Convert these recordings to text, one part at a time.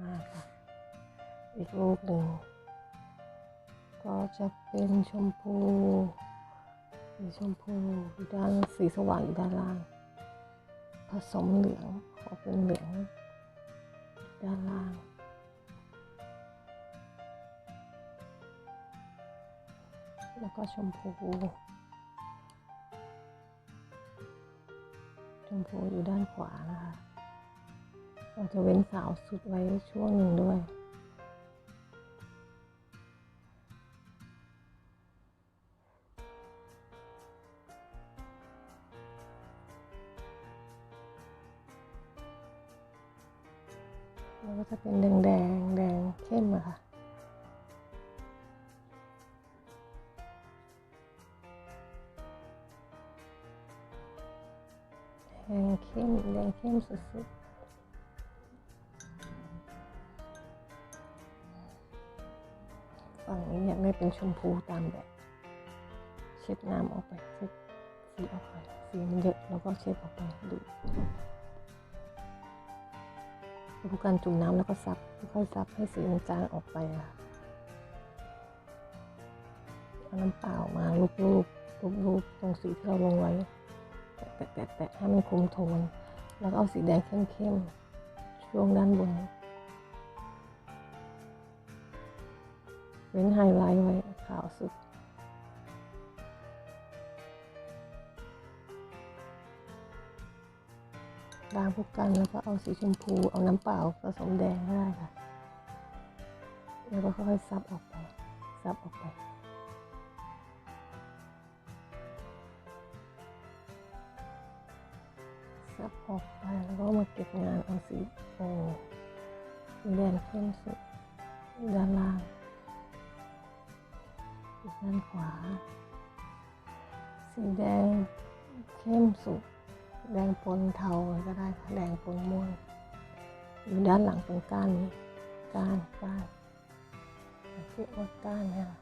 มาค่ะ อีกลูกหนึ่งก็จะเป็นชมพูสีชมพูอยู่ด้านสีสว่างอยู่ด้านล่าง ผสมเหลืองขอเป็นเหลืองด้านล่างแล้วก็ชมพู ชมพูอยู่ด้านขวานะคะ เราจะเว้นสาวสุดไว้ช่วงหนึ่งด้วย แล้วก็จะเป็นแดงแดงแดงเข้มอะค่ะแดงเข้มแดงเข้มสุดๆ ฝั่งนี้อยากได้เป็นชมพูตามแบบเช็ดน้ำออกไปเช็ดสีออกไปสีมันเยอะแล้วก็เช็ดออกไปดูดูการจุ่มน้ำแล้วก็ซับค่อยๆซับให้สีมันจางออกไปค่ะเอาน้ำเปล่ามาลูบๆลูบๆตรงสีที่เราลงไว้ แตะแตะแตะให้มันคุมโทน แล้วก็เอาสีแดงเข้มๆช่วงด้านบน เว้นไฮไลท์ไว้ขาวสุด ล้างพวกกันแล้วก็เอาสีชมพู เอาน้ำเปล่าผสมแดงก็ได้ค่ะ แล้วก็ค่อยๆซับออกไป ซับออกไปซับออกไปแล้วก็มาเก็บงานเอาสีโอสีแดงเข้มสุดด้านล่าง ด้านขวา สีแดงเข้มสุด แดงปนเทาก็ได้ค่ะแดงปนม่วงอยู่ด้านหลังตรงก้านนี้ก้านก้านเรียกว่าก้านเนี่ยค่ะ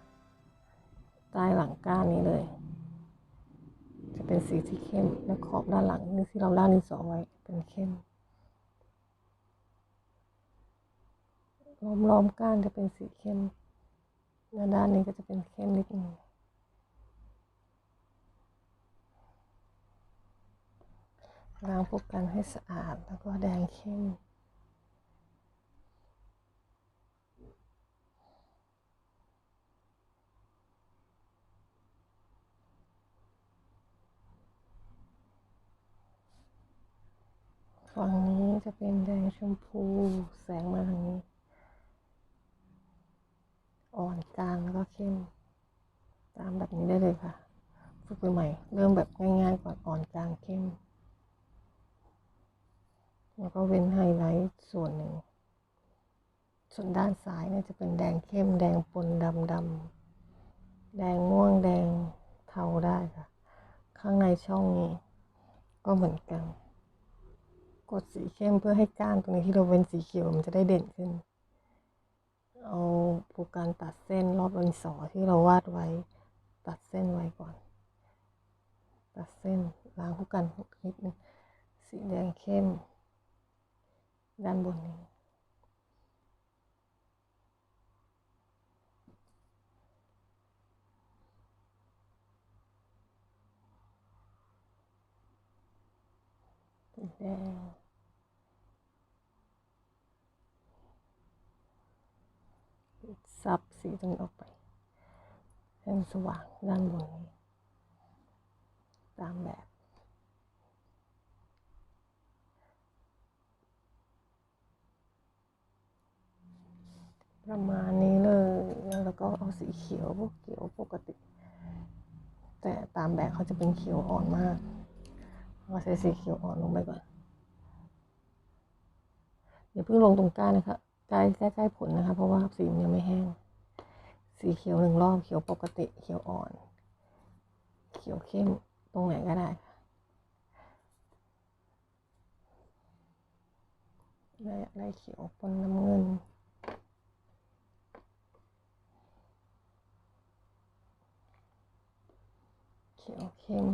ใต้หลังก้านนี้เลย จะเป็นสีที่เข้มและขอบด้านหลังนี่ที่เราด้านนี้สองไว้เป็นเข้มล้อมล้อมๆก้านจะเป็นสีเข้ม และด้านนี้ก็จะเป็นเข้มนิดนึงล้างพวกกันให้สะอาดแล้วก็แดงเข้มฝั่งนี้จะเป็นแดงชมพูแสงมาทางนี้ อ่อนกลางแล้วก็เข้ม ตามแบบนี้ได้เลยค่ะฝึกใหม่เริ่มแบบง่ายๆก่อนอ่อนกลางเข้ม แล้วก็เว้นไฮไลท์ส่วนหนึ่ง ส่วนด้านซ้ายเนี่ยจะเป็นแดงเข้ม แดงปนดำดำแดงม่วงแดงเทาได้ค่ะ ข้างในช่องนี้ ก็เหมือนกัน กดสีเข้มเพื่อให้ก้านตรงนี้ที่เราเว้นสีเขียวมันจะได้เด่นขึ้น ผูกการตัดเส้นรอบรินสอที่เราวาดไว้ ตัดเส้นไว้ก่อน ตัดเส้นล้างผูกกันนิดนึงสีแดงเข้ม ด้านบนนี้แดง ซับสีตรงนี้ออกไปให้มันสว่างด้านบนนี้ ตามแบบ ประมาณนี้เลยแล้วก็เอาสีเขียวพวกเขียวปกติ แต่ตามแบบเขาจะเป็นเขียวอ่อนมากเราใส่สีเขียวอ่อนลงไปก่อนอย่าเพิ่งลงตรงก้านนะคะ ใกล้ใกล้ผลนะคะ เพราะว่าสีมันยังไม่แห้ง สีเขียวหนึ่งรอบเขียวปกติเขียวอ่อน เขียวเข้มตรงไหนก็ได้ค่ะได้ได้เขียวปนน้ำเงินเขียวเข้ม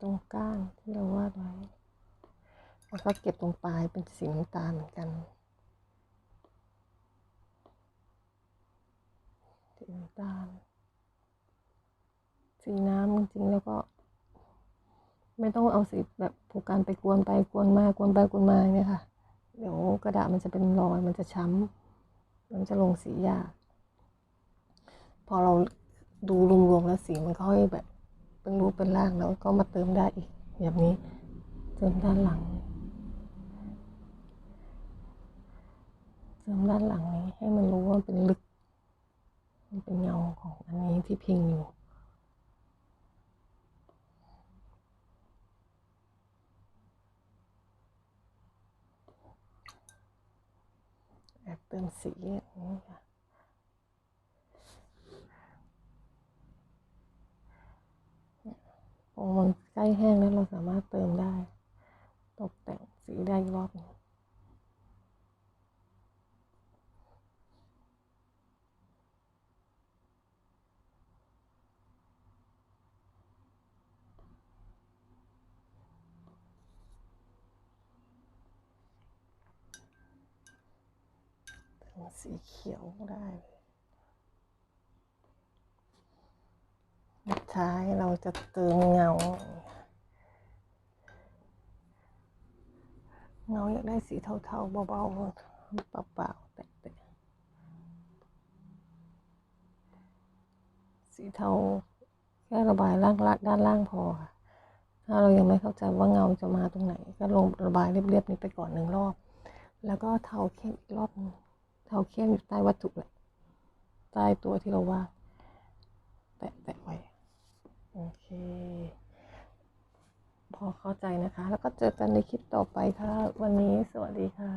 ตรงก้านที่เราวาดไว้แล้วก็เก็บตรงปลายเป็นสีน้ำตาลเหมือนกันสีน้ำตาลสีน้ำจริงๆแล้วก็ ไม่ต้องเอาสีแบบผูกกันไปกวนไปกวนมากวนไปกวนมาเนี่ยค่ะ เดี๋ยวกระดาษมันจะเป็นรอยมันจะช้ำมันจะลงสียาก พอเราดูรวมๆแล้วสีมันค่อยแบบ เป็นรูปเป็นร่างแล้วก็มาเติมได้อีก แบบนี้ เติมด้านหลัง เติมด้านหลังนี้ให้มันรู้ว่าเป็นลึก มันเป็นเงาของอันนี้ที่พิงอยู่แอบเติมสีอย่างนี้ค่ะ พอมันใกล้แห้งแล้วเราสามารถเติมได้ ตกแต่งสีได้อีกรอบหนึงสีเขียวได้เลยสุด ท้ายเราจะเติมเงา เงาอยากได้สีเทาๆเบาๆเปล่าๆแตะๆสีเทาแค่ระบายล่างล่างด้านล่างพอค่ะถ้าเรายังไม่เข้าใจว่าเงาจะมาตรงไหน ก็ลงระบายเรียบๆนี้ไปก่อนหนึ่งรอบ แล้วก็เทาเข้มอีกรอบเทาเข้มอยู่ใต้วัตถุแหละใต้ตัวที่เราวาดแตะๆไว้ โอเค พอเข้าใจนะคะ แล้วก็เจอกันในคลิปต่อไปค่ะ วันนี้สวัสดีค่ะ